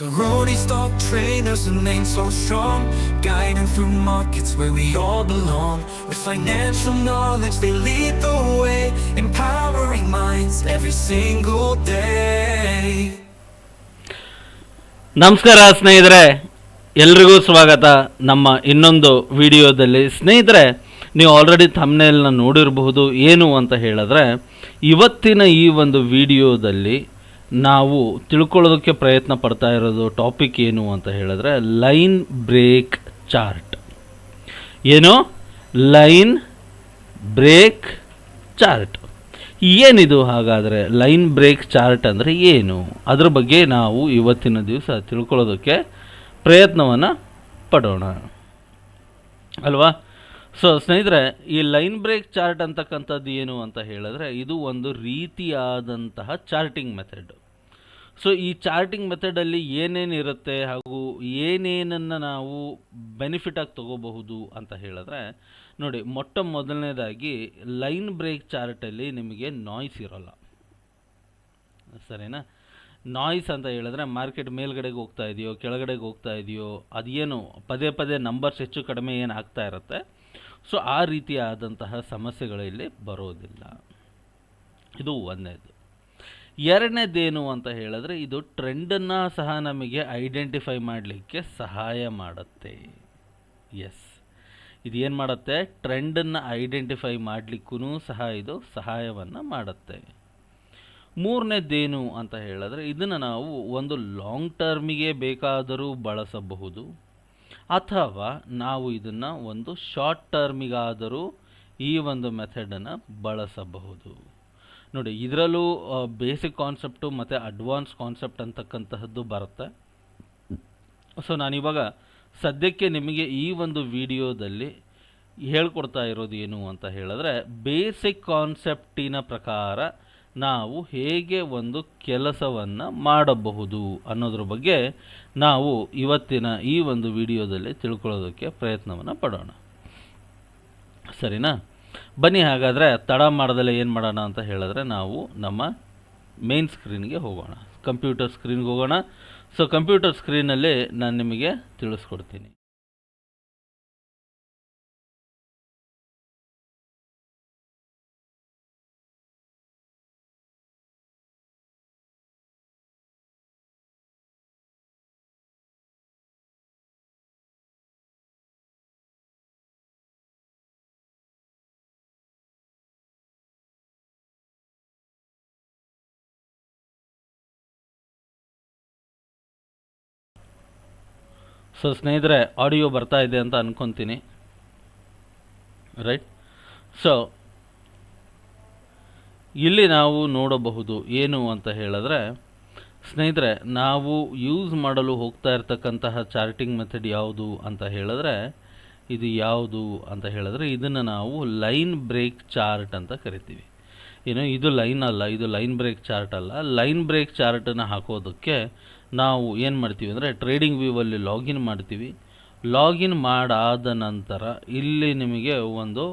The roadie stock trainers remain so strong, guiding through markets where we all belong. With financial knowledge, they lead the way, empowering minds every single day. ನಮಸ್ಕಾರ ಸ್ನೇಹಿತರೆ ಎಲ್ರಿಗೂ ಸ್ವಾಗತ ನಮ್ಮ ಇನ್ನೊಂದು ವಿಡಿಯೋದಲ್ಲಿ ಸ್ನೇಹಿತರೆ ನೀವು ಆಲ್ರೆಡಿ ಥಂಬ್ನೇಲ್ನ ನೋಡಿರಬಹುದು ಏನು ಅಂತ ಹೇಳಿದ್ರೆ ಇವತ್ತಿನ ಈ ಒಂದು ವಿಡಿಯೋದಲ್ಲಿ ನಾವು ತಿಳ್ಕೊಳ್ಳೋದಕ್ಕೆ ಪ್ರಯತ್ನ ಪಡ್ತಾ ಇರೋದು ಟಾಪಿಕ್ ಏನು ಅಂತ ಹೇಳಿದ್ರೆ ಲೈನ್ ಬ್ರೇಕ್ ಚಾರ್ಟ್ ಏನು? ಲೈನ್ ಬ್ರೇಕ್ ಚಾರ್ಟ್ ಏನಿದು ಹಾಗಾದರೆ ಲೈನ್ ಬ್ರೇಕ್ ಚಾರ್ಟ್ ಅಂದರೆ ಏನು? ಅದ್ರ ಬಗ್ಗೆ ನಾವು ಇವತ್ತಿನ ದಿವಸ ತಿಳ್ಕೊಳ್ಳೋದಕ್ಕೆ ಪ್ರಯತ್ನವನ್ನು ಪಡೋಣ. ಅಲ್ವಾ? ಸೊ ಸ್ನೇಹಿತರೆ, ಈ ಲೈನ್ ಬ್ರೇಕ್ ಚಾರ್ಟ್ ಅಂತಕ್ಕಂಥದ್ದು ಏನು ಅಂತ ಹೇಳಿದ್ರೆ ಇದು ಒಂದು ರೀತಿಯಾದಂತಹ ಚಾರ್ಟಿಂಗ್ ಮೆಥಡ್ ಸೊ ಈ ಚಾರ್ಟಿಂಗ್ ಮೆಥಡಲ್ಲಿ ಏನೇನಿರುತ್ತೆ ಹಾಗೂ ಏನೇನನ್ನು ನಾವು ಬೆನಿಫಿಟಾಗಿ ತಗೋಬಹುದು ಅಂತ ಹೇಳಿದ್ರೆ, ನೋಡಿ ಮೊಟ್ಟ ಮೊದಲನೇದಾಗಿ ಲೈನ್ ಬ್ರೇಕ್ ಚಾರ್ಟಲ್ಲಿ ನಿಮಗೆ ನಾಯ್ಸ್ ಇರೋಲ್ಲ. ಸರಿನಾ? ನಾಯ್ಸ್ ಅಂತ ಹೇಳಿದ್ರೆ ಮಾರ್ಕೆಟ್ ಮೇಲ್ಗಡೆಗೆ ಹೋಗ್ತಾ ಇದೆಯೋ, ಕೆಳಗಡೆಗೆ ಹೋಗ್ತಾ ಇದೆಯೋ, ಅದೇನು ಪದೇ ಪದೇ ನಂಬರ್ಸ್ ಹೆಚ್ಚು ಕಡಿಮೆ ಏನು ಆಗ್ತಾ ಇರುತ್ತೆ. ಸೊ ಆ ರೀತಿಯಾದಂತಹ ಸಮಸ್ಯೆಗಳು ಇಲ್ಲಿ ಬರೋದಿಲ್ಲ. ಇದು ಒಂದನೇದು ಎರಡನೇದೇನು ಅಂತ ಹೇಳಿದ್ರೆ ಇದು ಟ್ರೆಂಡನ್ನು ಸಹ ನಮಗೆ ಐಡೆಂಟಿಫೈ ಮಾಡಲಿಕ್ಕೆ ಸಹಾಯ ಮಾಡುತ್ತೆ. ಎಸ್ ಇದು ಏನು ಮಾಡುತ್ತೆ? ಟ್ರೆಂಡನ್ನು ಐಡೆಂಟಿಫೈ ಮಾಡಲಿಕ್ಕೂ ಸಹ ಇದು ಸಹಾಯವನ್ನು ಮಾಡುತ್ತೆ. ಮೂರನೇದೇನು ಅಂತ ಹೇಳಿದ್ರೆ ಇದನ್ನು ನಾವು ಒಂದು ಲಾಂಗ್ ಟರ್ಮಿಗೆ ಬೇಕಾದರೂ ಬಳಸಬಹುದು. ಅಥವಾ ನಾವು ಇದನ್ನು ಒಂದು ಶಾರ್ಟ್ ಟರ್ಮಿಗಾದರೂ ಈ ಒಂದು ಮೆಥಡನ್ನು ಬಳಸಬಹುದು. ನೋಡಿ, ಇದರಲ್ಲೂ ಬೇಸಿಕ್ ಕಾನ್ಸೆಪ್ಟು ಮತ್ತು ಅಡ್ವಾನ್ಸ್ ಕಾನ್ಸೆಪ್ಟ್ ಅಂತಕ್ಕಂತಹದ್ದು ಬರುತ್ತೆ. ಸೊ ನಾನಿವಾಗ ಸದ್ಯಕ್ಕೆ ನಿಮಗೆ ಈ ಒಂದು ವಿಡಿಯೋದಲ್ಲಿ ಹೇಳ್ಕೊಡ್ತಾ ಇರೋದು ಏನು ಅಂತ ಹೇಳಿದ್ರೆ ಬೇಸಿಕ್ ಕಾನ್ಸೆಪ್ಟಿನ ಪ್ರಕಾರ ನಾವು ಹೇಗೆ ಒಂದು ಕೆಲಸವನ್ನು ಮಾಡಬಹುದು ಅನ್ನೋದ್ರ ಬಗ್ಗೆ ನಾವು ಇವತ್ತಿನ ಈ ಒಂದು ವಿಡಿಯೋದಲ್ಲಿ ತಿಳ್ಕೊಳ್ಳೋದಕ್ಕೆ ಪ್ರಯತ್ನವನ್ನು ಪಡೋಣ. ಸರಿನಾ? ಬನ್ನಿ, ಹಾಗಾದರೆ ತಡ ಮಾಡದಲ್ಲೇ ಏನು ಮಾಡೋಣ ಅಂತ ಹೇಳಿದ್ರೆ ನಾವು ನಮ್ಮ ಮೇನ್ ಸ್ಕ್ರೀನ್ಗೆ ಹೋಗೋಣ. ಕಂಪ್ಯೂಟರ್ ಸ್ಕ್ರೀನ್ಗೆ ಹೋಗೋಣ. ಸೊ ಕಂಪ್ಯೂಟರ್ ಸ್ಕ್ರೀನಲ್ಲಿ ನಾನು ನಿಮಗೆ ತಿಳಿಸ್ಕೊಡ್ತೀನಿ. ಸೊ ಸ್ನೇಹಿತರೆ ಆಡಿಯೋ ಬರ್ತಾ ಇದೆ ಅಂತ ಅನ್ಕೊತೀನಿ. ರೈಟ್ ಸೊ ಇಲ್ಲಿ ನಾವು ನೋಡಬಹುದು ಏನು ಅಂತ ಹೇಳಿದ್ರೆ, ಸ್ನೇಹಿತರೆ, ನಾವು ಯೂಸ್ ಮಾಡಲು ಹೋಗ್ತಾ ಇರ್ತಕ್ಕಂತಹ ಚಾರ್ಟಿಂಗ್ ಮೆಥಡ್ ಯಾವುದು ಅಂತ ಹೇಳಿದ್ರೆ, ಇದು ಯಾವುದು ಅಂತ ಹೇಳಿದ್ರೆ, ಇದನ್ನು ನಾವು ಲೈನ್ ಬ್ರೇಕ್ ಚಾರ್ಟ್ ಅಂತ ಕರಿತೀವಿ. ಏನು, ಇದು ಲೈನ್ ಅಲ್ಲ, ಇದು ಲೈನ್ ಬ್ರೇಕ್ ಚಾರ್ಟ್ ಅಲ್ಲ. ಲೈನ್ ಬ್ರೇಕ್ ಚಾರ್ಟನ್ನು ಹಾಕೋದಕ್ಕೆ ನಾವು ಏನು ಮಾಡ್ತೀವಿ ಅಂದರೆ ಟ್ರೇಡಿಂಗ್ ವ್ಯೂವಲ್ಲಿ ಲಾಗಿನ್ ಮಾಡ್ತೀವಿ. ಲಾಗಿನ್ ಮಾಡಾದ ನಂತರ ಇಲ್ಲಿ ನಿಮಗೆ ಒಂದು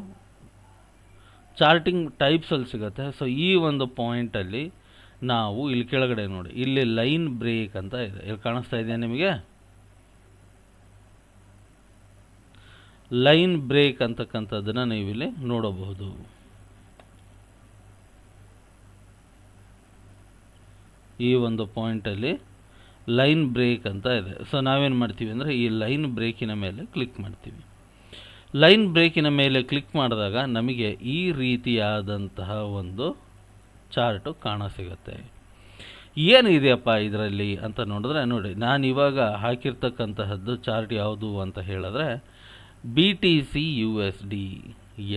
ಚಾರ್ಟಿಂಗ್ ಟೈಪ್ಸಲ್ಲಿ ಸಿಗುತ್ತೆ. ಸೊ ಈ ಒಂದು ಪಾಯಿಂಟಲ್ಲಿ ನಾವು ಇಲ್ಲಿ ಕೆಳಗಡೆ ನೋಡಿ. ಇಲ್ಲಿ ಲೈನ್ ಬ್ರೇಕ್ ಅಂತ ಇದೆ. ಇಲ್ಲಿ ಕಾಣಿಸ್ತಾ ಇದೆಯಾ ನಿಮಗೆ? ಲೈನ್ ಬ್ರೇಕ್ ಅಂತಕ್ಕಂಥದ್ದನ್ನು ನೀವು ಇಲ್ಲಿ ನೋಡಬಹುದು. ಈ ಒಂದು ಪಾಯಿಂಟಲ್ಲಿ ಲೈನ್ ಬ್ರೇಕ್ ಅಂತ ಇದೆ. ಸೊ ನಾವೇನು ಮಾಡ್ತೀವಿ ಅಂದರೆ ಈ ಲೈನ್ ಬ್ರೇಕಿನ ಮೇಲೆ ಕ್ಲಿಕ್ ಮಾಡ್ತೀವಿ. ಲೈನ್ ಬ್ರೇಕಿನ ಮೇಲೆ ಕ್ಲಿಕ್ ಮಾಡಿದಾಗ ನಮಗೆ ಈ ರೀತಿಯಾದಂತಹ ಒಂದು ಚಾರ್ಟು ಕಾಣ ಸಿಗುತ್ತೆ. ಏನಿದೆಯಪ್ಪ ಇದರಲ್ಲಿ ಅಂತ ನೋಡಿದ್ರೆ ನೋಡಿ, ನಾನು ಇವಾಗ ಹಾಕಿರ್ತಕ್ಕಂತಹದ್ದು ಚಾರ್ಟ್ ಯಾವುದು ಅಂತ ಹೇಳಿದ್ರೆ B T C U S D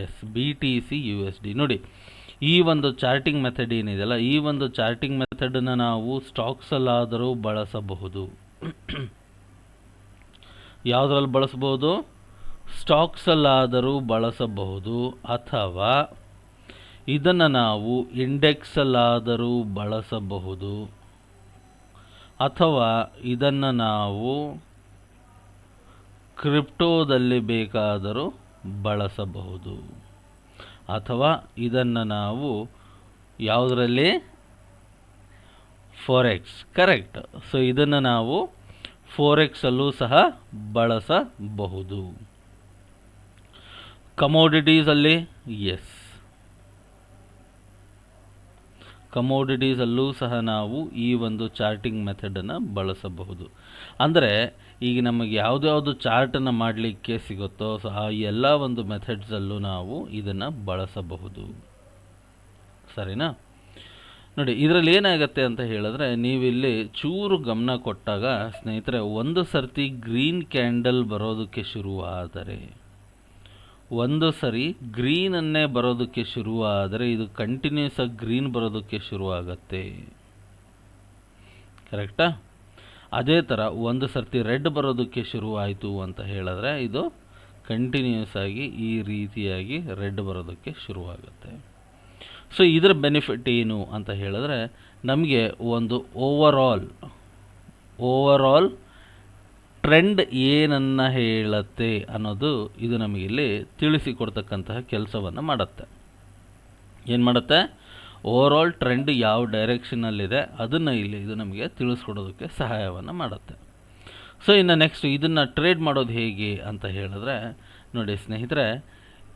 B T C U S D D ನೋಡಿ ಈ ಒಂದು ಚಾರ್ಟಿಂಗ್ ಮೆಥಡ್ ಏನಿದೆಯಲ್ಲ, ಈ ಒಂದು ಚಾರ್ಟಿಂಗ್ ಮೆಥಡನ್ನು ನಾವು ಸ್ಟಾಕ್ಸಲ್ಲಾದರೂ ಬಳಸಬಹುದು. ಯಾವುದ್ರಲ್ಲಿ ಬಳಸಬಹುದು? ಸ್ಟಾಕ್ಸಲ್ಲಾದರೂ ಬಳಸಬಹುದು. ಅಥವಾ ಇದನ್ನು ನಾವು ಇಂಡೆಕ್ಸಲ್ಲಾದರೂ ಬಳಸಬಹುದು. ಅಥವಾ ಇದನ್ನು ನಾವು ಕ್ರಿಪ್ಟೋದಲ್ಲಿ ಬೇಕಾದರೂ ಬಳಸಬಹುದು. ಅಥವಾ ಇದನ್ನು ನಾವು ಯಾವುದರಲ್ಲಿ? ಫಾರೆಕ್ಸ್ ಕರೆಕ್ಟ್ ಸೊ ಇದನ್ನು ನಾವು ಫೋರೆಕ್ಸಲ್ಲೂ ಸಹ ಬಳಸಬಹುದು. ಕಮೋಡಿಟೀಸಲ್ಲಿ ಎಸ್ ಕಮೋಡಿಟೀಸಲ್ಲೂ ಸಹ ನಾವು ಈ ಒಂದು ಚಾರ್ಟಿಂಗ್ ಮೆಥಡನ್ನು ಬಳಸಬಹುದು. ಅಂದರೆ ಈಗ ನಮಗೆ ಯಾವುದ್ಯಾವುದು ಚಾರ್ಟನ್ನು ಮಾಡಲಿಕ್ಕೆ ಸಿಗುತ್ತೋ, ಸೊ ಆ ಎಲ್ಲ ಒಂದು ಮೆಥಡ್ಸಲ್ಲೂ ನಾವು ಇದನ್ನು ಬಳಸಬಹುದು. ಸರಿನಾ? ನೋಡಿ, ಇದರಲ್ಲಿ ಏನಾಗುತ್ತೆ ಅಂತ ಹೇಳಿದ್ರೆ, ನೀವಿಲ್ಲಿ ಚೂರು ಗಮನ ಕೊಟ್ಟಾಗ ಸ್ನೇಹಿತರೆ, ಒಂದು ಸರ್ತಿ ಗ್ರೀನ್ ಕ್ಯಾಂಡಲ್ ಬರೋದಕ್ಕೆ ಶುರುವಾದರೆ, ಒಂದು ಸರಿ ಗ್ರೀನನ್ನೇ ಬರೋದಕ್ಕೆ ಶುರುವಾದರೆ, ಇದು ಕಂಟಿನ್ಯೂಸ್ ಆಗಿ ಗ್ರೀನ್ ಬರೋದಕ್ಕೆ ಶುರುವಾಗತ್ತೆ. ಕರೆಕ್ಟಾ? ಅದೇ ಥರ ಒಂದು ಸರ್ತಿ ರೆಡ್ ಬರೋದಕ್ಕೆ ಶುರುವಾಯಿತು ಅಂತ ಹೇಳಿದ್ರೆ ಇದು ಕಂಟಿನ್ಯೂಸ್ ಆಗಿ ಈ ರೀತಿಯಾಗಿ ರೆಡ್ ಬರೋದಕ್ಕೆ ಶುರುವಾಗುತ್ತೆ. ಸೊ ಇದರ ಬೆನಿಫಿಟ್ ಏನು ಅಂತ ಹೇಳಿದ್ರೆ ನಮಗೆ ಒಂದು ಓವರಾಲ್ ಓವರಾಲ್ ಟ್ರೆಂಡ್ ಏನನ್ನು ಹೇಳುತ್ತೆ ಅನ್ನೋದು ಇದು ನಮಗಿಲ್ಲಿ ತಿಳಿಸಿಕೊಡ್ತಕ್ಕಂತಹ ಕೆಲಸವನ್ನು ಮಾಡುತ್ತೆ. ಏನು ಮಾಡುತ್ತೆ? ಓವರಾಲ್ ಟ್ರೆಂಡ್ ಯಾವ ಡೈರೆಕ್ಷನಲ್ಲಿದೆ ಅದನ್ನು ಇಲ್ಲಿ ಇದು ನಮಗೆ ತಿಳಿಸ್ಕೊಡೋದಕ್ಕೆ ಸಹಾಯವನ್ನು ಮಾಡುತ್ತೆ. ಸೊ ಇನ್ನು ನೆಕ್ಸ್ಟ್ ಇದನ್ನು ಟ್ರೇಡ್ ಮಾಡೋದು ಹೇಗೆ ಅಂತ ಹೇಳಿದ್ರೆ, ನೋಡಿ ಸ್ನೇಹಿತರೆ,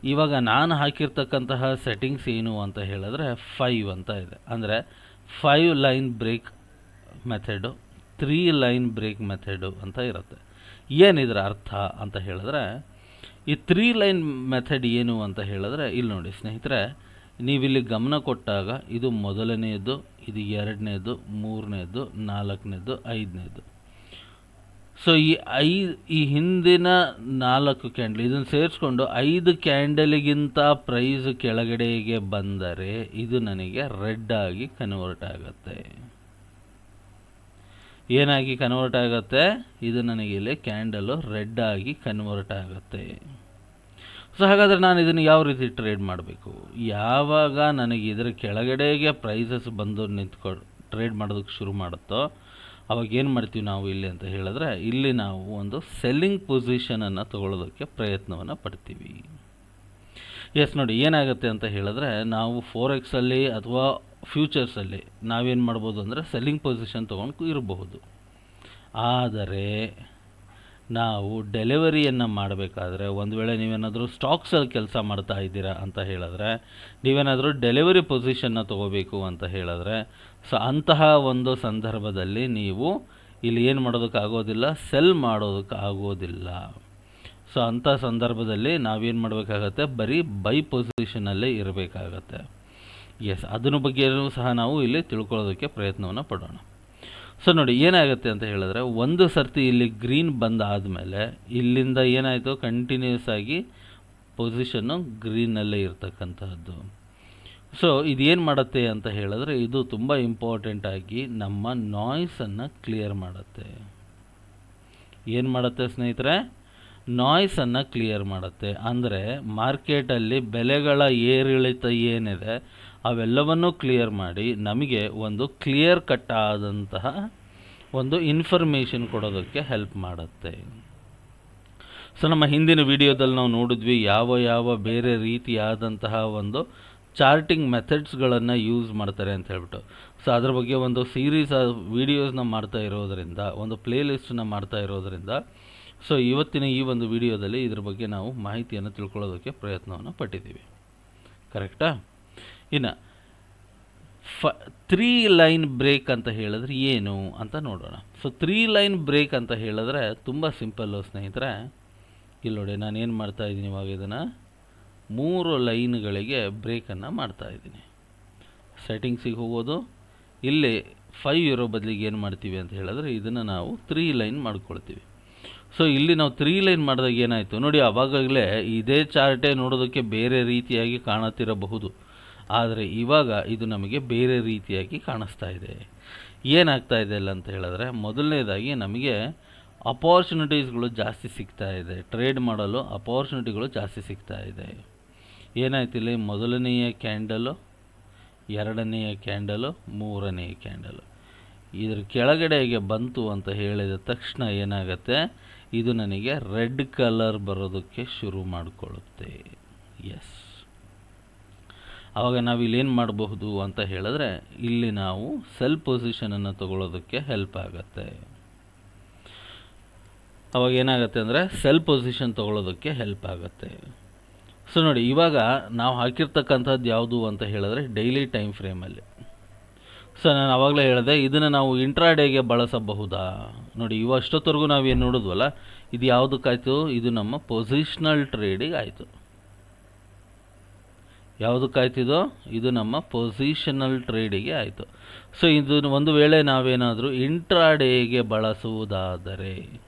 ಇವಾಗ ನಾನು ಹಾಕಿರ್ತಕ್ಕಂತಹ ಸೆಟ್ಟಿಂಗ್ಸ್ ಏನು ಅಂತ ಹೇಳಿದ್ರೆ ಫೈವ್ ಅಂತ ಇದೆ. ಅಂದರೆ five line break method three line break method ಅಂತ ಇರುತ್ತೆ. ಏನಿದ್ರ ಅರ್ಥ ಅಂತ ಹೇಳಿದ್ರೆ, ಈ ತ್ರೀ ಲೈನ್ ಮೆಥಡ್ ಏನು ಅಂತ ಹೇಳಿದ್ರೆ, ಇಲ್ಲಿ ನೋಡಿ ಸ್ನೇಹಿತರೆ ನೀವಿಲ್ಲಿ ಗಮನ ಕೊಟ್ಟಾಗ ಇದು ಮೊದಲನೆಯದು ಇದು ಎರಡನೇದು ಮೂರನೇದು ನಾಲ್ಕನೇದು ಐದನೇದು ಸೊ ಈ ಐ ಈ ಹಿಂದಿನ ನಾಲ್ಕು ಕ್ಯಾಂಡಲ್ ಇದನ್ನು ಸೇರಿಸ್ಕೊಂಡು ಐದು ಕ್ಯಾಂಡಲಿಗಿಂತ ಪ್ರೈಸ್ ಕೆಳಗಡೆಗೆ ಬಂದರೆ ಇದು ನನಗೆ ರೆಡ್ ಆಗಿ ಕನ್ವರ್ಟ್ ಆಗುತ್ತೆ. ಏನಾಗಿ ಕನ್ವರ್ಟ್ ಆಗುತ್ತೆ? ಇದು ನನಗೆ ಇಲ್ಲಿ ಕ್ಯಾಂಡಲು ರೆಡ್ ಆಗಿ ಕನ್ವರ್ಟ್ ಆಗುತ್ತೆ. ಸೊ ಹಾಗಾದರೆ ನಾನು ಇದನ್ನು ಯಾವ ರೀತಿ ಟ್ರೇಡ್ ಮಾಡಬೇಕು? ಯಾವಾಗ ನನಗೆ ಇದರ ಕೆಳಗಡೆಗೆ ಪ್ರೈಸಸ್ ಬಂದು ನಿಂತ್ಕೊ ಟ್ರೇಡ್ ಮಾಡೋದಕ್ಕೆ ಶುರು ಮಾಡುತ್ತೋ, ಅವಾಗ ಏನು ಮಾಡ್ತೀವಿ ನಾವು ಇಲ್ಲಿ ಅಂತ ಹೇಳಿದ್ರೆ, ಇಲ್ಲಿ ನಾವು ಒಂದು ಸೆಲ್ಲಿಂಗ್ ಪೊಸಿಷನನ್ನು ತಗೊಳ್ಳೋದಕ್ಕೆ ಪ್ರಯತ್ನವನ್ನು ಪಡ್ತೀವಿ. ಎಸ್ ನೋಡಿ, ಏನಾಗುತ್ತೆ ಅಂತ ಹೇಳಿದ್ರೆ, ನಾವು ಫೋರ್ ಎಕ್ಸಲ್ಲಿ ಅಥವಾ ಫ್ಯೂಚರ್ಸಲ್ಲಿ ನಾವೇನು ಮಾಡ್ಬೋದು ಅಂದರೆ ಸೆಲ್ಲಿಂಗ್ ಪೊಸಿಷನ್ ತೊಗೊಂಡು ಇರಬಹುದು. ಆದರೆ ನಾವು ಡೆಲಿವರಿಯನ್ನು ಮಾಡಬೇಕಾದ್ರೆ ಒಂದು ವೇಳೆ ನೀವೇನಾದರೂ ಸ್ಟಾಕ್ಸಲ್ಲಿ ಕೆಲಸ ಮಾಡ್ತಾ ಇದ್ದೀರಾ ಅಂತ ಹೇಳಿದ್ರೆ, ನೀವೇನಾದರೂ ಡೆಲಿವರಿ ಪೊಸಿಷನ್ನ ತೊಗೋಬೇಕು ಅಂತ ಹೇಳಿದ್ರೆ, ಸೊ ಅಂತಹ ಒಂದು ಸಂದರ್ಭದಲ್ಲಿ ನೀವು ಇಲ್ಲಿ ಏನು ಮಾಡೋದಕ್ಕಾಗೋದಿಲ್ಲ ಸೆಲ್ ಮಾಡೋದಕ್ಕಾಗೋದಿಲ್ಲ ಸೊ ಅಂಥ ಸಂದರ್ಭದಲ್ಲಿ ನಾವೇನು ಮಾಡಬೇಕಾಗತ್ತೆ, ಬರೀ ಬೈ ಪೊಸಿಷನಲ್ಲೇ ಇರಬೇಕಾಗತ್ತೆ. ಎಸ್ ಅದನ್ನ ಬಗ್ಗೆಯೂ ಸಹ ನಾವು ಇಲ್ಲಿ ತಿಳ್ಕೊಳ್ಳೋದಕ್ಕೆ ಪ್ರಯತ್ನವನ್ನು ಪಡೋಣ. ಸೊ ನೋಡಿ, ಏನಾಗುತ್ತೆ ಅಂತ ಹೇಳಿದ್ರೆ, ಒಂದು ಸರ್ತಿ ಇಲ್ಲಿ ಗ್ರೀನ್ ಬಂದಾದಮೇಲೆ ಇಲ್ಲಿಂದ ಏನಾಯಿತು? ಕಂಟಿನ್ಯೂಸ್ ಆಗಿ ಪೊಸಿಷನ್ನು ಗ್ರೀನಲ್ಲೇ ಇರ್ತಕ್ಕಂತಹದ್ದು. ಸೊ ಇದೇನು ಮಾಡುತ್ತೆ ಅಂತ ಹೇಳಿದ್ರೆ, ಇದು ತುಂಬ ಇಂಪಾರ್ಟೆಂಟ್ ಆಗಿ ನಮ್ಮ ನಾಯ್ಸನ್ನು ಕ್ಲಿಯರ್ ಮಾಡುತ್ತೆ. ಏನು ಮಾಡುತ್ತೆ ಸ್ನೇಹಿತರೆ? ನಾಯ್ಸನ್ನು ಕ್ಲಿಯರ್ ಮಾಡುತ್ತೆ. ಅಂದರೆ ಮಾರ್ಕೆಟಲ್ಲಿ ಬೆಲೆಗಳ ಏರಿಳಿತ ಏನಿದೆ, ಅವೆಲ್ಲವನ್ನೂ ಕ್ಲಿಯರ್ ಮಾಡಿ ನಮಗೆ ಒಂದು ಕ್ಲಿಯರ್ ಕಟ್ ಆದಂತಹ ಒಂದು ಇನ್ಫಾರ್ಮೇಷನ್ ಕೊಡೋದಕ್ಕೆ ಹೆಲ್ಪ್ ಮಾಡುತ್ತೆ. ಸೊ ನಮ್ಮ ಹಿಂದಿನ ವಿಡಿಯೋದಲ್ಲಿ ನಾವು ನೋಡಿದ್ವಿ ಯಾವ ಯಾವ ಬೇರೆ ರೀತಿಯಾದಂತಹ ಒಂದು ಚಾರ್ಟಿಂಗ್ ಮೆಥಡ್ಸ್ಗಳನ್ನು ಯೂಸ್ ಮಾಡ್ತಾರೆ ಅಂತ ಹೇಳ್ಬಿಟ್ಟು. ಸೊ ಅದ್ರ ಬಗ್ಗೆ ಒಂದು ಸೀರೀಸ್ ವೀಡಿಯೋಸ್ನ ಮಾಡ್ತಾ ಇರೋದರಿಂದ, ಒಂದು ಪ್ಲೇ ಲಿಸ್ಟನ್ನ ಮಾಡ್ತಾ ಇರೋದರಿಂದ ಸೊ ಇವತ್ತಿನ ಈ ಒಂದು ವಿಡಿಯೋದಲ್ಲಿ ಇದ್ರ ಬಗ್ಗೆ ನಾವು ಮಾಹಿತಿಯನ್ನು ತಿಳ್ಕೊಳ್ಳೋದಕ್ಕೆ ಪ್ರಯತ್ನವನ್ನು ಪಟ್ಟಿದ್ದೀವಿ. ಕರೆಕ್ಟಾ ಇನ್ನು ಫ ತ್ರೀ ಲೈನ್ ಬ್ರೇಕ್ ಅಂತ ಹೇಳಿದ್ರೆ ಏನು ಅಂತ ನೋಡೋಣ. ಸೊ ತ್ರೀ ಲೈನ್ ಬ್ರೇಕ್ ಅಂತ ಹೇಳಿದ್ರೆ ತುಂಬ ಸಿಂಪಲ್ಲು ಸ್ನೇಹಿತರೆ. ಇಲ್ಲಿ ನೋಡಿ, ನಾನು ಏನು ಮಾಡ್ತಾ ಇದ್ದೀನಿ ಇವಾಗ ಇದನ್ನು? ಮೂರು ಲೈನ್ಗಳಿಗೆ ಬ್ರೇಕನ್ನು ಮಾಡ್ತಾ ಇದ್ದೀನಿ. ಸೆಟ್ಟಿಂಗ್ಸಿಗೆ ಹೋಗೋದು. ಇಲ್ಲಿ ಫೈವ್ ಇರೋ ಬದಲಿಗೆ ಏನು ಮಾಡ್ತೀವಿ ಅಂತ ಹೇಳಿದ್ರೆ ಇದನ್ನು ನಾವು ತ್ರೀ ಲೈನ್ ಮಾಡ್ಕೊಳ್ತೀವಿ. ಸೊ ಇಲ್ಲಿ ನಾವು ತ್ರೀ ಲೈನ್ ಮಾಡಿದಾಗ ಏನಾಯಿತು? ನೋಡಿ ಆವಾಗಲೇ ಇದೇ ಚಾರ್ಟೇ ನೋಡೋದಕ್ಕೆ ಬೇರೆ ರೀತಿಯಾಗಿ ಕಾಣುತ್ತಿರಬಹುದು. ಆದರೆ ಇವಾಗ ಇದು ನಮಗೆ ಬೇರೆ ರೀತಿಯಾಗಿ ಕಾಣಿಸ್ತಾ ಇದೆ. ಏನಾಗ್ತಾ ಇದೆ ಅಲ್ಲ ಅಂತ ಹೇಳಿದ್ರೆ, ಮೊದಲನೇದಾಗಿ ನಮಗೆ ಅಪಾರ್ಚುನಿಟೀಸ್ಗಳು ಜಾಸ್ತಿ ಸಿಗ್ತಾ ಇದೆ. ಟ್ರೇಡ್ ಮಾಡಲು ಅಪಾರ್ಚುನಿಟಿಗಳು ಜಾಸ್ತಿ ಸಿಗ್ತಾ ಇದೆ. ಏನಾಯ್ತಿಲ್ಲ ಮೊದಲನೆಯ ಕ್ಯಾಂಡಲು, ಎರಡನೆಯ ಕ್ಯಾಂಡಲು, ಮೂರನೆಯ ಕ್ಯಾಂಡಲು. ಇದ್ರ ಕೆಳಗಡೆಗೆ ಬಂತು ಅಂತ ಹೇಳಿದ ತಕ್ಷಣ ಏನಾಗುತ್ತೆ? ಇದು ನನಗೆ ರೆಡ್ ಕಲರ್ ಬರೋದಕ್ಕೆ ಶುರು ಮಾಡಿಕೊಳ್ಳುತ್ತೆ. ಎಸ್ ಆವಾಗ ನಾವು ಏನು ಮಾಡಬಹುದು ಅಂತ ಹೇಳಿದ್ರೆ ಇಲ್ಲಿ ನಾವು ಸೆಲ್ ಪೊಸಿಷನನ್ನು ತಗೊಳ್ಳೋದಕ್ಕೆ ಹೆಲ್ಪ್ ಆಗುತ್ತೆ. ಅವಾಗ ಏನಾಗುತ್ತೆ ಅಂದರೆ ಸೆಲ್ ಪೊಸಿಷನ್ ತಗೊಳ್ಳೋದಕ್ಕೆ ಹೆಲ್ಪ್ ಆಗುತ್ತೆ. ಸೊ ನೋಡಿ, ಇವಾಗ ನಾವು ಹಾಕಿರ್ತಕ್ಕಂಥದ್ದು ಯಾವುದು ಅಂತ ಹೇಳಿದ್ರೆ ಡೈಲಿ ಟೈಮ್ ಫ್ರೇಮಲ್ಲಿ ಸೊ ನಾನು ಆವಾಗಲೇ ಹೇಳಿದೆ, ಇದನ್ನು ನಾವು ಇಂಟ್ರಾಡೇಗೆ ಬಳಸಬಹುದಾ? ನೋಡಿ ಇವಷ್ಟೊತ್ತವರೆಗೂ ನಾವೇನು ನೋಡಿದ್ವಲ್ಲ ಇದು ಯಾವುದಕ್ಕಾಯಿತು ಇದು ನಮ್ಮ ಪೊಸಿಷನಲ್ ಟ್ರೇಡಿಗೆ ಆಯಿತು. ಯಾವುದಕ್ಕಾಯ್ತಿದೋ? ಇದು ನಮ್ಮ ಪೊಸಿಷನಲ್ ಟ್ರೇಡಿಗೆ ಆಯಿತು. ಸೊ ಇದು ಒಂದು ವೇಳೆ ನಾವೇನಾದರೂ ಇಂಟ್ರಾಡೇಗೆ ಬಳಸುವುದಾದರೆ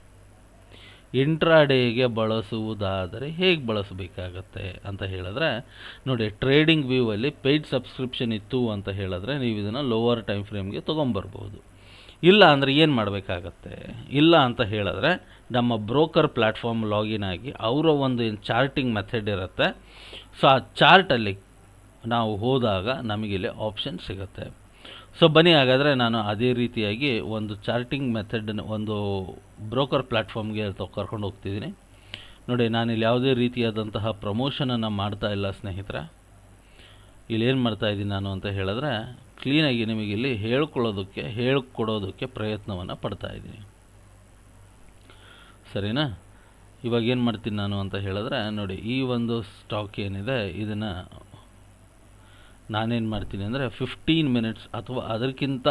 ಇಂಟ್ರಾಡೇಗೆ ಬಳಸುವುದಾದರೆ ಹೇಗೆ ಬಳಸಬೇಕಾಗತ್ತೆ ಅಂತ ಹೇಳಿದ್ರೆ, ನೋಡಿ ಟ್ರೇಡಿಂಗ್ ವ್ಯೂವಲ್ಲಿ ಪೇಯ್ಡ್ ಸಬ್ಸ್ಕ್ರಿಪ್ಷನ್ ಇತ್ತು ಅಂತ ಹೇಳಿದ್ರೆ ನೀವು ಇದನ್ನು ಲೋವರ್ ಟೈಮ್ ಫ್ರೇಮ್ಗೆ ತೊಗೊಂಬರ್ಬೋದು. ಇಲ್ಲ ಅಂದರೆ ಏನು ಮಾಡಬೇಕಾಗತ್ತೆ? ಇಲ್ಲ ಅಂತ ಹೇಳಿದ್ರೆ, ನಮ್ಮ ಬ್ರೋಕರ್ ಪ್ಲ್ಯಾಟ್ಫಾರ್ಮ್ ಲಾಗಿನ್ ಆಗಿ ಅವರ ಒಂದು ಚಾರ್ಟಿಂಗ್ ಮೆಥಡ್ ಇರುತ್ತೆ. ಸೊ ಆ ಚಾರ್ಟಲ್ಲಿ ನಾವು ಹೋದಾಗ ನಮಗಿಲ್ಲಿ ಆಪ್ಷನ್ ಸಿಗುತ್ತೆ. ಸೊ ಬನ್ನಿ ಹಾಗಾದರೆ ನಾನು ಅದೇ ರೀತಿಯಾಗಿ ಒಂದು ಚಾರ್ಟಿಂಗ್ ಮೆಥಡ್ ಒಂದು ಬ್ರೋಕರ್ ಪ್ಲ್ಯಾಟ್ಫಾರ್ಮ್ಗೆ ಕರ್ಕೊಂಡು ಹೋಗ್ತಿದ್ದೀನಿ. ನೋಡಿ ನಾನಿಲ್ಲಿ ಯಾವುದೇ ರೀತಿಯಾದಂತಹ ಪ್ರಮೋಷನನ್ನು ಮಾಡ್ತಾ ಇಲ್ಲ ಸ್ನೇಹಿತರೆ. ಇಲ್ಲಿ ಏನು ಮಾಡ್ತಾ ಇದ್ದೀನಿ ನಾನು ಅಂತ ಹೇಳಿದ್ರೆ ಕ್ಲೀನಾಗಿ ನಿಮಗೆ ಇಲ್ಲಿ ಹೇಳ್ಕೊಳ್ಳೋದಕ್ಕೆ, ಹೇಳಿಕೊಡೋದಕ್ಕೆ ಪ್ರಯತ್ನವನ್ನು ಪಡ್ತಾ ಇದ್ದೀನಿ. ಸರಿನಾ? ಇವಾಗ ಏನು ಮಾಡ್ತೀನಿ ನಾನು ಅಂತ ಹೇಳಿದ್ರೆ, ನೋಡಿ, ಈ ಒಂದು ಸ್ಟಾಕ್ ಏನಿದೆ, ಇದನ್ನು ನಾನೇನು ಮಾಡ್ತೀನಿ ಅಂದರೆ ಫಿಫ್ಟೀನ್ ಮಿನಿಟ್ಸ್ ಅಥವಾ ಅದಕ್ಕಿಂತ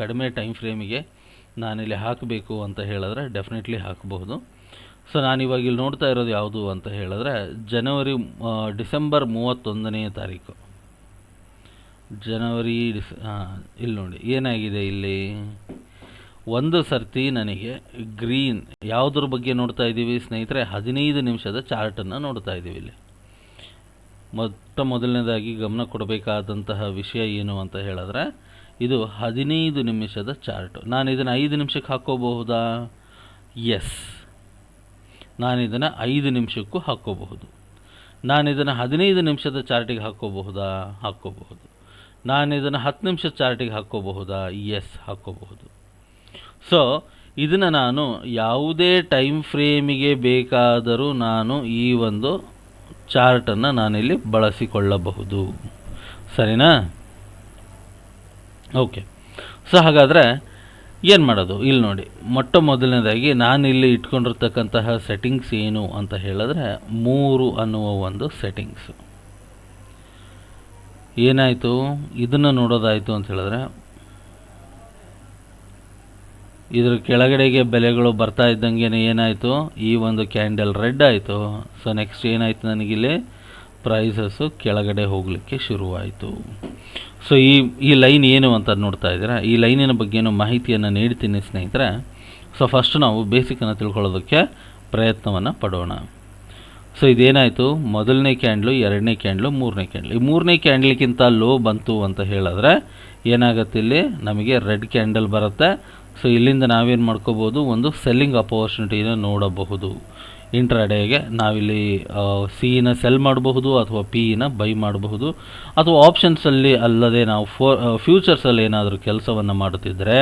ಕಡಿಮೆ ಟೈಮ್ ಫ್ರೇಮಿಗೆ ನಾನಿಲ್ಲಿ ಹಾಕಬೇಕು ಅಂತ ಹೇಳಿದ್ರೆ ಡೆಫಿನೆಟ್ಲಿ ಹಾಕಬಹುದು. ಸೊ ನಾನಿವಾಗ ಇಲ್ಲಿ ನೋಡ್ತಾ ಇರೋದು ಯಾವುದು ಅಂತ ಹೇಳಿದ್ರೆ ಜನವರಿ ಡಿಸೆಂಬರ್ ಮೂವತ್ತೊಂದನೇ ತಾರೀಕು. ಜನವರಿ ಡಿಸ್ ಇಲ್ಲಿ ನೋಡಿ, ಏನಾಗಿದೆ ಇಲ್ಲಿ? ಒಂದು ಸರ್ತಿ ನನಗೆ ಗ್ರೀನ್ ಯಾವುದ್ರ ಬಗ್ಗೆ ನೋಡ್ತಾ ಇದ್ದೀವಿ ಸ್ನೇಹಿತರೆ, ಹದಿನೈದು ನಿಮಿಷದ ಚಾರ್ಟನ್ನು ನೋಡ್ತಾ ಇದ್ದೀವಿ ಇಲ್ಲಿ. ಮೊಟ್ಟ ಮೊದಲನೇದಾಗಿ ಗಮನ ಕೊಡಬೇಕಾದಂತಹ ವಿಷಯ ಏನು ಅಂತ ಹೇಳಿದ್ರೆ, ಇದು ಹದಿನೈದು ನಿಮಿಷದ ಚಾರ್ಟು. ನಾನು ಇದನ್ನು ಐದು ನಿಮಿಷಕ್ಕೆ ಹಾಕೋಬಹುದಾ? ಎಸ್ ನಾನು ಇದನ್ನು ಐದು ನಿಮಿಷಕ್ಕೂ ಹಾಕೋಬಹುದು. ನಾನು ಇದನ್ನು ಹದಿನೈದು ನಿಮಿಷದ ಚಾರ್ಟಿಗೆ ಹಾಕೋಬಹುದಾ? ಹಾಕ್ಕೋಬಹುದು ನಾನು ಇದನ್ನು ಹತ್ತು ನಿಮಿಷದ ಚಾರ್ಟಿಗೆ ಹಾಕೋಬಹುದಾ? ಎಸ್ ಹಾಕ್ಕೋಬಹುದು ಸೊ ಇದನ್ನು ನಾನು ಯಾವುದೇ ಟೈಮ್ ಫ್ರೇಮಿಗೆ ಬೇಕಾದರೂ ನಾನು ಈ ಒಂದು ಚಾರ್ಟನ್ನು ನಾನಿಲ್ಲಿ ಬಳಸಿಕೊಳ್ಳಬಹುದು. ಸರಿನಾ? ಓಕೆ ಸೊ ಹಾಗಾದರೆ ಏನು ಮಾಡೋದು? ಇಲ್ಲಿ ನೋಡಿ. ಮೊಟ್ಟ ಮೊದಲನೇದಾಗಿ ನಾನಿಲ್ಲಿ ಇಟ್ಕೊಂಡಿರ್ತಕ್ಕಂತಹ ಸೆಟ್ಟಿಂಗ್ಸ್ ಏನು ಅಂತ ಹೇಳಿದ್ರೆ ಮೂರು ಅನ್ನುವ ಒಂದು ಸೆಟ್ಟಿಂಗ್ಸು ಏನಾಯಿತು? ಇದನ್ನು ನೋಡೋದಾಯಿತು ಅಂತ ಹೇಳಿದ್ರೆ ಇದ್ರ ಕೆಳಗಡೆಗೆ ಬೆಲೆಗಳು ಬರ್ತಾ ಇದ್ದಂಗೆ ಏನಾಯಿತು? ಈ ಒಂದು ಕ್ಯಾಂಡಲ್ ರೆಡ್ ಆಯಿತು. ಸೊ ನೆಕ್ಸ್ಟ್ ಏನಾಯಿತು ನನಗಿಲ್ಲಿ? ಪ್ರೈಸಸ್ಸು ಕೆಳಗಡೆ ಹೋಗಲಿಕ್ಕೆ ಶುರುವಾಯಿತು. ಸೊ ಈ ಈ ಲೈನ್ ಏನು ಅಂತ ನೋಡ್ತಾ ಇದ್ದೀರಾ? ಈ ಲೈನಿನ ಬಗ್ಗೆನೂ ಮಾಹಿತಿಯನ್ನು ನೀಡ್ತೀನಿ ಸ್ನೇಹಿತರೆ. ಸೊ ಫಸ್ಟ್ ನಾವು ಬೇಸಿಕನ್ನು ತಿಳ್ಕೊಳ್ಳೋದಕ್ಕೆ ಪ್ರಯತ್ನವನ್ನು ಪಡೋಣ. ಸೊ ಇದೇನಾಯಿತು? ಮೊದಲನೇ ಕ್ಯಾಂಡ್ಲು, ಎರಡನೇ ಕ್ಯಾಂಡ್ಲು, ಮೂರನೇ ಕ್ಯಾಂಡ್ಲು. ಈ ಮೂರನೇ ಕ್ಯಾಂಡ್ಲಿಗಿಂತ ಲೋ ಬಂತು ಅಂತ ಹೇಳಿದ್ರೆ ಏನಾಗುತ್ತೆ ಇಲ್ಲಿ? ನಮಗೆ ರೆಡ್ ಕ್ಯಾಂಡಲ್ ಬರುತ್ತೆ. ಸೊ ಇಲ್ಲಿಂದ ನಾವೇನು ಮಾಡ್ಕೋಬೋದು ಒಂದು ಸೆಲ್ಲಿಂಗ್ ಅಪರ್ಚುನಿಟಿನ ನೋಡಬಹುದು. ಇಂಟ್ರಾಡೇಗೆ ನಾವಿಲ್ಲಿ ಸಿನ ಸೆಲ್ ಮಾಡಬಹುದು ಅಥವಾ ಪಿನ ಬೈ ಮಾಡಬಹುದು. ಅಥವಾ ಆಪ್ಷನ್ಸಲ್ಲಿ ಅಲ್ಲದೆ ನಾವು ಫೋ ಫ್ಯೂಚರ್ಸಲ್ಲಿ ಏನಾದರೂ ಕೆಲಸವನ್ನು ಮಾಡುತ್ತಿದ್ದರೆ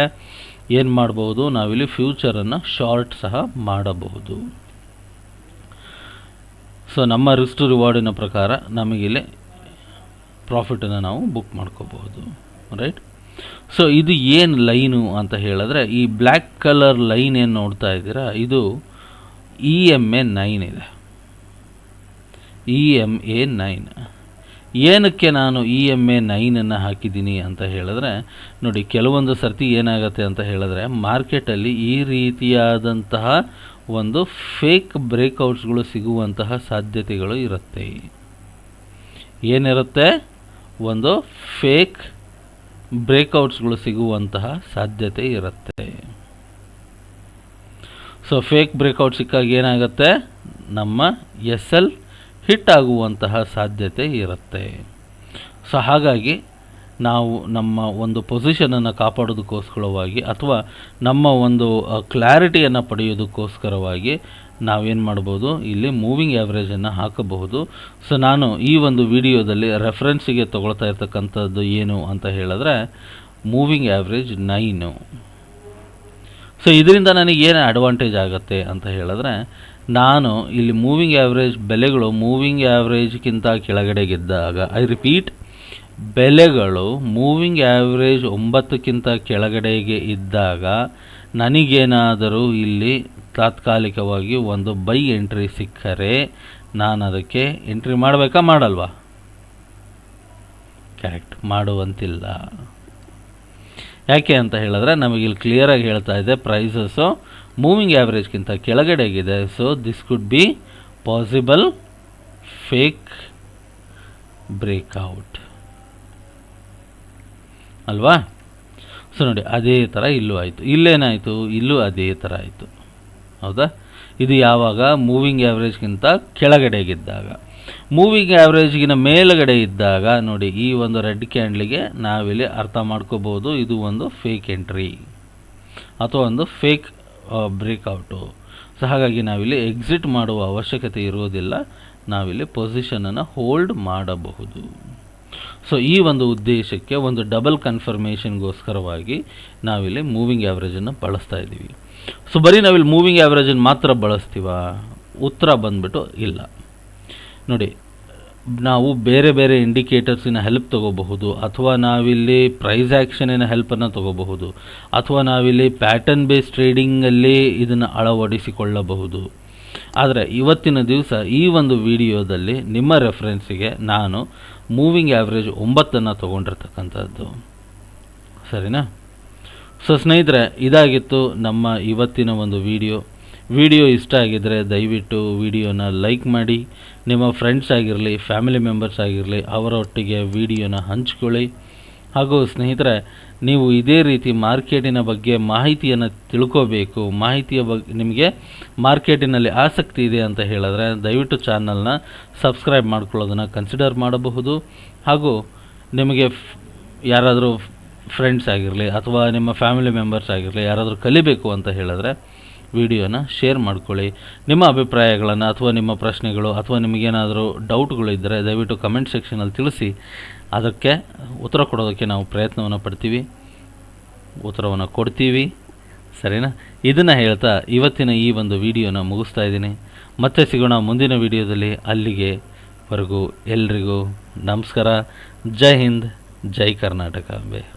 ಏನು ಮಾಡಬಹುದು? ನಾವಿಲ್ಲಿ ಫ್ಯೂಚರನ್ನು ಶಾರ್ಟ್ ಸಹ ಮಾಡಬಹುದು. ಸೊ ನಮ್ಮ ರಿಸ್ಟ್ ರಿವಾರ್ಡಿನ ಪ್ರಕಾರ ನಮಗಿಲ್ಲಿ ಪ್ರಾಫಿಟನ್ನು ನಾವು ಬುಕ್ ಮಾಡ್ಕೋಬಹುದು. ರೈಟ್ ಸೊ ಇದು ಏನು ಲೈನು ಅಂತ ಹೇಳಿದ್ರೆ, ಈ ಬ್ಲ್ಯಾಕ್ ಕಲರ್ ಲೈನ್ ಏನು ನೋಡ್ತಾ ಇದ್ದೀರಾ, ಇದು ಇ ಎಂ ಎ ನೈನ್ ಇದೆ. ಇ ಎಂ ಎ ನೈನ್ ಏನಕ್ಕೆ ನಾನು ಇ ಎಂ ಎ ನೈನನ್ನು ಹಾಕಿದ್ದೀನಿ ಅಂತ ಹೇಳಿದ್ರೆ, ನೋಡಿ, ಕೆಲವೊಂದು ಸರ್ತಿ ಏನಾಗುತ್ತೆ ಅಂತ ಹೇಳಿದ್ರೆ, ಮಾರ್ಕೆಟಲ್ಲಿ ಈ ರೀತಿಯಾದಂತಹ ಒಂದು ಫೇಕ್ ಬ್ರೇಕ್ಔಟ್ಸ್ಗಳು ಸಿಗುವಂತಹ ಸಾಧ್ಯತೆಗಳು ಇರುತ್ತೆ. ಏನಿರುತ್ತೆ? ಒಂದು ಫೇಕ್ ಬ್ರೇಕ್ಔಟ್ಸ್ಗಳು ಸಿಗುವಂತಹ ಸಾಧ್ಯತೆ ಇರುತ್ತೆ. ಸೊ ಫೇಕ್ ಬ್ರೇಕ್ಔಟ್ ಸಿಕ್ಕಾಗ ಏನಾಗುತ್ತೆ? ನಮ್ಮ ಎಸ್ ಎಲ್ ಹಿಟ್ ಆಗುವಂತಹ ಸಾಧ್ಯತೆ ಇರುತ್ತೆ. ಸೊ ಹಾಗಾಗಿ ನಾವು ನಮ್ಮ ಒಂದು ಪೊಸಿಷನನ್ನು ಕಾಪಾಡೋದಕ್ಕೋಸ್ಕರವಾಗಿ ಅಥವಾ ನಮ್ಮ ಒಂದು ಕ್ಲಾರಿಟಿಯನ್ನು ಪಡೆಯೋದಕ್ಕೋಸ್ಕರವಾಗಿ ನಾವೇನು ಮಾಡ್ಬೋದು, ಇಲ್ಲಿ ಮೂವಿಂಗ್ ಆ್ಯಾವ್ರೇಜನ್ನು ಹಾಕಬಹುದು. ಸೊ ನಾನು ಈ ಒಂದು ವಿಡಿಯೋದಲ್ಲಿ ರೆಫರೆನ್ಸಿಗೆ ತೊಗೊಳ್ತಾ ಇರ್ತಕ್ಕಂಥದ್ದು ಏನು ಅಂತ ಹೇಳಿದ್ರೆ ಮೂವಿಂಗ್ ಆ್ಯಾವ್ರೇಜ್ ನೈನು ಸೊ ಇದರಿಂದ ನನಗೆ ಏನು ಅಡ್ವಾಂಟೇಜ್ ಆಗುತ್ತೆ ಅಂತ ಹೇಳಿದ್ರೆ, ನಾನು ಇಲ್ಲಿ ಮೂವಿಂಗ್ ಆ್ಯಾವ್ರೇಜ್ ಬೆಲೆಗಳು ಮೂವಿಂಗ್ ಆ್ಯಾವ್ರೇಜ್ಗಿಂತ ಕೆಳಗಡೆಗಿದ್ದಾಗ ಐ ರಿಪೀಟ್ ಬೆಲೆಗಳು ಮೂವಿಂಗ್ ಆ್ಯಾವ್ರೇಜ್ ಒಂಬತ್ತಕ್ಕಿಂತ ಕೆಳಗಡೆಗೆ ಇದ್ದಾಗ, ನನಗೇನಾದರೂ ಇಲ್ಲಿ ತಾತ್ಕಾಲಿಕವಾಗಿ ಒಂದು ಬೈ ಎಂಟ್ರಿ ಸಿಕ್ಕರೆ ನಾನು ಅದಕ್ಕೆ ಎಂಟ್ರಿ ಮಾಡಬೇಕಾ ಮಾಡಲ್ವಾ? ಕರೆಕ್ಟ್ ಮಾಡುವಂತಿಲ್ಲ. ಯಾಕೆ ಅಂತ ಹೇಳಿದ್ರೆ ನಮಗೆ ಇಲ್ಲಿ ಕ್ಲಿಯರಾಗಿ ಹೇಳ್ತಾ ಇದೆ ಪ್ರೈಸಸ್ಸು ಮೂವಿಂಗ್ ಆ್ಯಾವ್ರೇಜ್ಗಿಂತ ಕೆಳಗಡೆಗಿದೆ. So this could be possible fake breakout ಅಲ್ವಾ? ಸೊ ನೋಡಿ, ಅದೇ ಥರ ಇಲ್ಲೂ ಆಯಿತು. ಇಲ್ಲೇನಾಯಿತು? ಇಲ್ಲೂ ಅದೇ ಥರ ಆಯಿತು. ಹೌದಾ? ಇದು ಯಾವಾಗ? ಮೂವಿಂಗ್ ಆ್ಯಾವ್ರೇಜ್ಗಿಂತ ಕೆಳಗಡೆಗಿದ್ದಾಗ. ಮೂವಿಂಗ್ ಆ್ಯಾವ್ರೇಜ್ಗಿನ ಮೇಲುಗಡೆ ಇದ್ದಾಗ, ನೋಡಿ, ಈ ಒಂದು ರೆಡ್ ಕ್ಯಾಂಡ್ಲಿಗೆ ನಾವಿಲ್ಲಿ ಅರ್ಥ ಮಾಡ್ಕೋಬೋದು ಇದು ಒಂದು ಫೇಕ್ ಎಂಟ್ರಿ ಅಥವಾ ಒಂದು ಫೇಕ್ ಬ್ರೇಕ್ಔಟು ಸೊ, ಹಾಗಾಗಿ ನಾವಿಲ್ಲಿ ಎಕ್ಸಿಟ್ ಮಾಡುವ ಅವಶ್ಯಕತೆ ಇರುವುದಿಲ್ಲ. ನಾವಿಲ್ಲಿ ಪೊಸಿಷನನ್ನು ಹೋಲ್ಡ್ ಮಾಡಬಹುದು. ಸೊ, ಈ ಒಂದು ಉದ್ದೇಶಕ್ಕೆ ಒಂದು ಡಬಲ್ ಕನ್ಫರ್ಮೇಷನ್ಗೋಸ್ಕರವಾಗಿ ನಾವಿಲ್ಲಿ ಮೂವಿಂಗ್ ಆ್ಯಾವ್ರೇಜನ್ನು ಬಳಸ್ತಾ ಇದ್ದೀವಿ. ಸೊ ಬರೀ ನಾವಿಲ್ಲಿ ಮೂವಿಂಗ್ ಆ್ಯಾವ್ರೇಜನ್ನು ಮಾತ್ರ ಬಳಸ್ತೀವ? ಉತ್ತರ ಬಂದ್ಬಿಟ್ಟು ಇಲ್ಲ. ನೋಡಿ, ನಾವು ಬೇರೆ ಬೇರೆ ಇಂಡಿಕೇಟರ್ಸಿನ ಹೆಲ್ಪ್ ತಗೋಬಹುದು, ಅಥವಾ ನಾವಿಲ್ಲಿ ಪ್ರೈಸ್ ಆ್ಯಕ್ಷನಿನ ಹೆಲ್ಪನ್ನು ತಗೋಬಹುದು, ಅಥವಾ ನಾವಿಲ್ಲಿ ಪ್ಯಾಟರ್ನ್ ಬೇಸ್ ಟ್ರೇಡಿಂಗಲ್ಲಿ ಇದನ್ನು ಅಳವಡಿಸಿಕೊಳ್ಳಬಹುದು. ಆದರೆ ಇವತ್ತಿನ ದಿವಸ ಈ ಒಂದು ವಿಡಿಯೋದಲ್ಲಿ ನಿಮ್ಮ ರೆಫರೆನ್ಸಿಗೆ ನಾನು ಮೂವಿಂಗ್ ಆ್ಯಾವ್ರೇಜ್ ಒಂಬತ್ತನ್ನು ತೊಗೊಂಡಿರ್ತಕ್ಕಂಥದ್ದು. ಸರಿನಾ? ಸೊ ಸ್ನೇಹಿತರೆ, ಇದಾಗಿತ್ತು ನಮ್ಮ ಇವತ್ತಿನ ಒಂದು ವಿಡಿಯೋ. ವಿಡಿಯೋ ಇಷ್ಟ ಆಗಿದ್ದರೆ ದಯವಿಟ್ಟು ವಿಡಿಯೋನ ಲೈಕ್ ಮಾಡಿ, ನಿಮ್ಮ ಫ್ರೆಂಡ್ಸ್ ಆಗಿರಲಿ, ಫ್ಯಾಮಿಲಿ ಮೆಂಬರ್ಸ್ ಆಗಿರಲಿ, ಅವರೊಟ್ಟಿಗೆ ವಿಡಿಯೋನ ಹಂಚ್ಕೊಳ್ಳಿ. ಹಾಗೂ ಸ್ನೇಹಿತರೆ, ನೀವು ಇದೇ ರೀತಿ ಮಾರ್ಕೆಟಿನ ಬಗ್ಗೆ ಮಾಹಿತಿಯನ್ನು ತಿಳ್ಕೋಬೇಕು. ಮಾಹಿತಿಯ ಬಗ್ಗೆ ನಿಮಗೆ ಮಾರ್ಕೆಟಿನಲ್ಲಿ ಆಸಕ್ತಿ ಇದೆ ಅಂತ ಹೇಳಿದ್ರೆ, ದಯವಿಟ್ಟು ಚಾನಲ್ನ ಸಬ್ಸ್ಕ್ರೈಬ್ ಮಾಡ್ಕೊಳ್ಳೋದನ್ನು ಕನ್ಸಿಡರ್ ಮಾಡಬಹುದು. ಹಾಗೂ ನಿಮಗೆ ಯಾರಾದರೂ ಫ್ರೆಂಡ್ಸ್ ಆಗಿರಲಿ ಅಥವಾ ನಿಮ್ಮ ಫ್ಯಾಮಿಲಿ ಮೆಂಬರ್ಸ್ ಆಗಿರಲಿ ಯಾರಾದರೂ ಕಲಿಬೇಕು ಅಂತ ಹೇಳಿದ್ರೆ ವಿಡಿಯೋನ ಶೇರ್ ಮಾಡ್ಕೊಳ್ಳಿ. ನಿಮ್ಮ ಅಭಿಪ್ರಾಯಗಳನ್ನು ಅಥವಾ ನಿಮ್ಮ ಪ್ರಶ್ನೆಗಳು ಅಥವಾ ನಿಮಗೇನಾದರೂ ಡೌಟ್ಗಳಿದ್ದರೆ ದಯವಿಟ್ಟು ಕಮೆಂಟ್ ಸೆಕ್ಷನಲ್ಲಿ ತಿಳಿಸಿ. ಅದಕ್ಕೆ ಉತ್ತರ ಕೊಡೋದಕ್ಕೆ ನಾವು ಪ್ರಯತ್ನವನ್ನು ಪಡ್ತೀವಿ. ಉತ್ತರವನ್ನು ಕೊಡ್ತೀವಿ. ಸರಿನಾ? ಇದನ್ನು ಹೇಳ್ತಾ ಇವತ್ತಿನ ಈ ಒಂದು ವಿಡಿಯೋನ ಮುಗಿಸ್ತಾ ಇದ್ದೀನಿ. ಮತ್ತೆ ಸಿಗೋಣ ಮುಂದಿನ ವಿಡಿಯೋದಲ್ಲಿ. ಅಲ್ಲಿಗೆ ವರೆಗೂ ಎಲ್ರಿಗೂ ನಮಸ್ಕಾರ. ಜೈ ಹಿಂದ್, ಜೈ ಕರ್ನಾಟಕ. ಬೇ